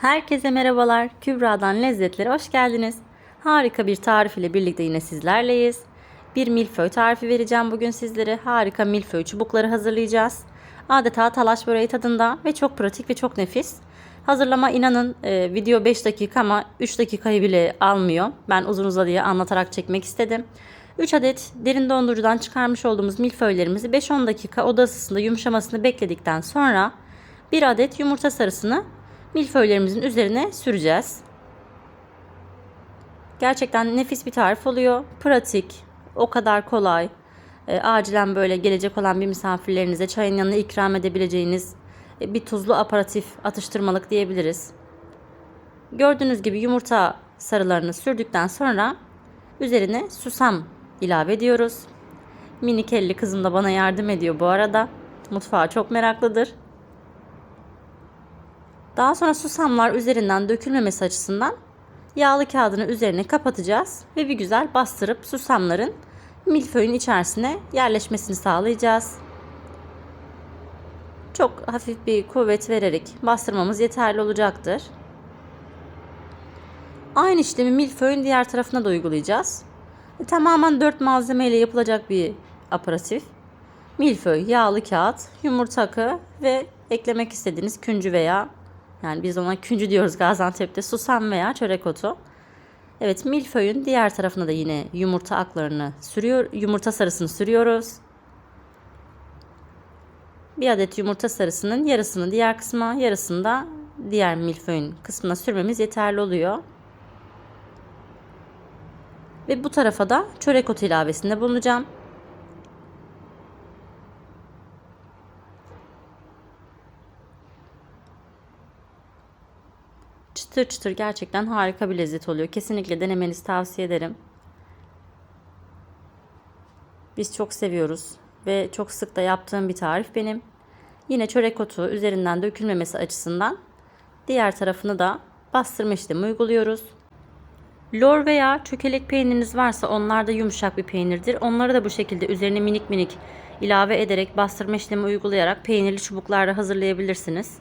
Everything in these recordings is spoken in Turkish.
Herkese merhabalar. Kübra'dan lezzetlere hoş geldiniz. Harika bir tarif ile birlikte yine sizlerleyiz. Bir milföy tarifi vereceğim bugün sizlere. Harika milföy çubukları hazırlayacağız. Adeta talaş böreği tadında ve çok pratik ve çok nefis. Hazırlama inanın e, video 5 dakika ama 3 dakikayı bile almıyor. Ben uzun uzadıya anlatarak çekmek istedim. 3 adet derin dondurucudan çıkarmış olduğumuz milföylerimizi 5-10 dakika oda ısısında yumuşamasını bekledikten sonra 1 adet yumurta sarısını milföylerimizin üzerine süreceğiz. Gerçekten nefis bir tarif oluyor. Pratik, o kadar kolay. E, acilen böyle gelecek olan bir misafirlerinize çayın yanına ikram edebileceğiniz e, bir tuzlu aparatif atıştırmalık diyebiliriz. Gördüğünüz gibi yumurta sarılarını sürdükten sonra üzerine susam ilave ediyoruz. Minik elli kızım da bana yardım ediyor bu arada. Mutfağa çok meraklıdır. Daha sonra susamlar üzerinden dökülmemesi açısından yağlı kağıdını üzerine kapatacağız ve bir güzel bastırıp susamların milföyün içerisine yerleşmesini sağlayacağız. Çok hafif bir kuvvet vererek bastırmamız yeterli olacaktır. Aynı işlemi milföyün diğer tarafına da uygulayacağız. E, tamamen 4 malzeme ile yapılacak bir aparatif. Milföy, yağlı kağıt, yumurta akı ve eklemek istediğiniz küncü veya yani biz ona küncü diyoruz Gaziantep'te susam veya çörek otu. Evet milföyün diğer tarafına da yine yumurta aklarını sürüyor, yumurta sarısını sürüyoruz. Bir adet yumurta sarısının yarısını diğer kısma, yarısını da diğer milföyün kısmına sürmemiz yeterli oluyor. Ve bu tarafa da çörek otu ilavesinde bulunacağım. Çıtır çıtır gerçekten harika bir lezzet oluyor. Kesinlikle denemenizi tavsiye ederim. Biz çok seviyoruz ve çok sık da yaptığım bir tarif benim. Yine çörek otu üzerinden dökülmemesi açısından diğer tarafını da bastırma işlemi uyguluyoruz. Lor veya çökelek peyniriniz varsa onlar da yumuşak bir peynirdir. Onları da bu şekilde üzerine minik minik ilave ederek bastırma işlemi uygulayarak peynirli çubuklarda hazırlayabilirsiniz.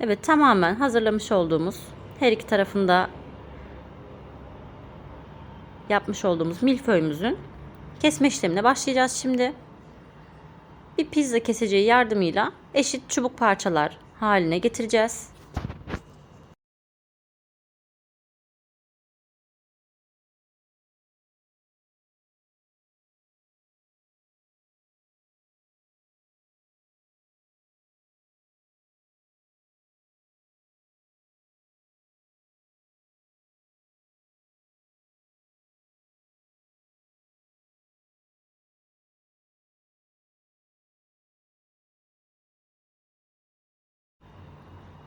Evet tamamen hazırlamış olduğumuz her iki tarafında yapmış olduğumuz milföyümüzün kesme işlemine başlayacağız şimdi. Bir pizza keseceği yardımıyla eşit çubuk parçalar haline getireceğiz.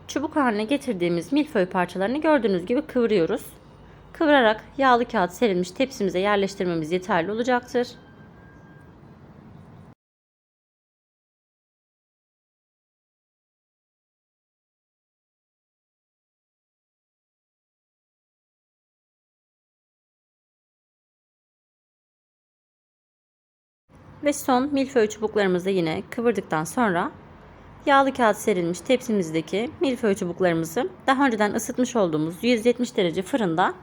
Çubuk haline getirdiğimiz milföy parçalarını gördüğünüz gibi kıvırıyoruz. Kıvırarak yağlı kağıt serilmiş tepsimize yerleştirmemiz yeterli olacaktır. Ve son milföy çubuklarımızı yine kıvırdıktan sonra yağlı kağıt serilmiş tepsimizdeki milföy çubuklarımızı daha önceden ısıtmış olduğumuz 170 derece fırında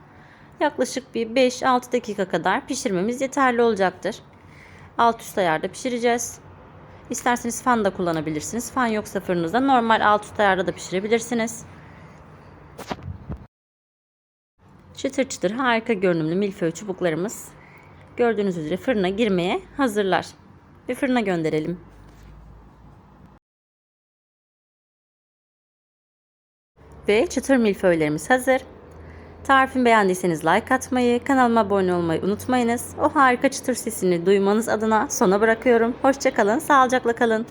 yaklaşık bir 5-6 dakika kadar pişirmemiz yeterli olacaktır. Alt üst ayarda pişireceğiz. İsterseniz fan da kullanabilirsiniz. Fan yoksa fırınızda normal alt üst ayarda da pişirebilirsiniz. Çıtır çıtır harika görünümlü milföy çubuklarımız gördüğünüz üzere fırına girmeye hazırlar. Ve fırına gönderelim. Ve çıtır milföylerimiz hazır. Tarifimi beğendiyseniz like atmayı, kanalıma abone olmayı unutmayınız. O harika çıtır sesini duymanız adına sona bırakıyorum. Hoşçakalın, sağlıcakla kalın.